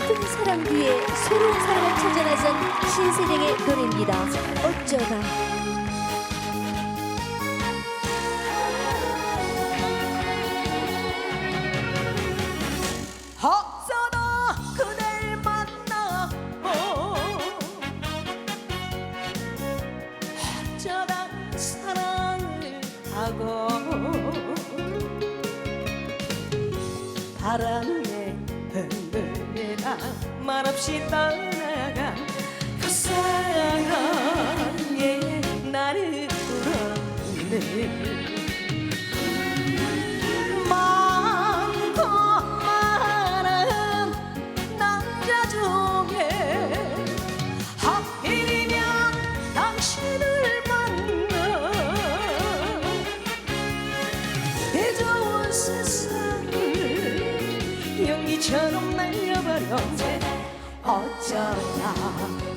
모든 사랑 뒤에 새로운 사랑을 찾아 나선 신세령의 노래입니다. 어쩌다 흔들리다 말없이 떠나간 연기처럼 날려버렸네 어쩌다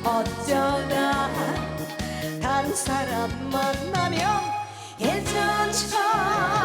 어쩌다 다른 사람 만나면 예전처럼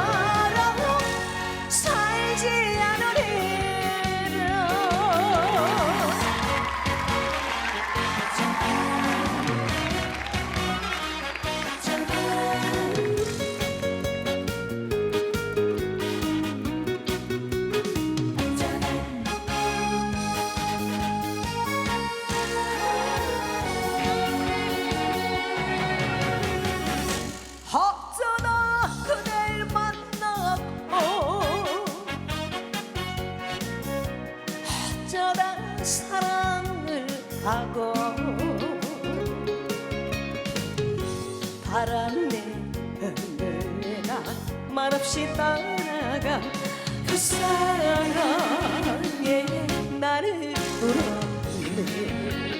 하고 바람에 흔들리다 말없이 떠나간 그 사랑에 나를 울었네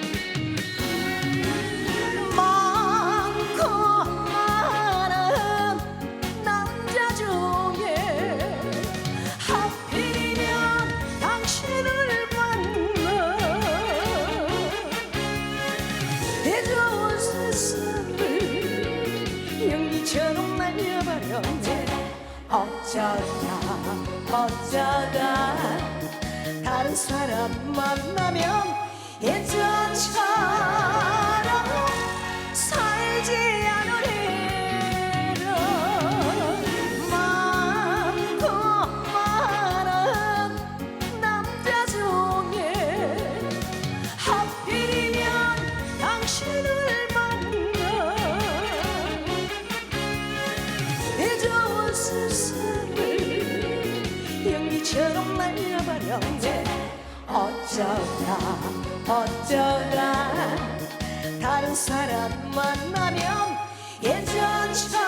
어쩌다 어쩌다. 다른 사람 만나면 예전처럼 날려버렸네 어쩌다 어쩌다 다른 사람 만나면 예전처럼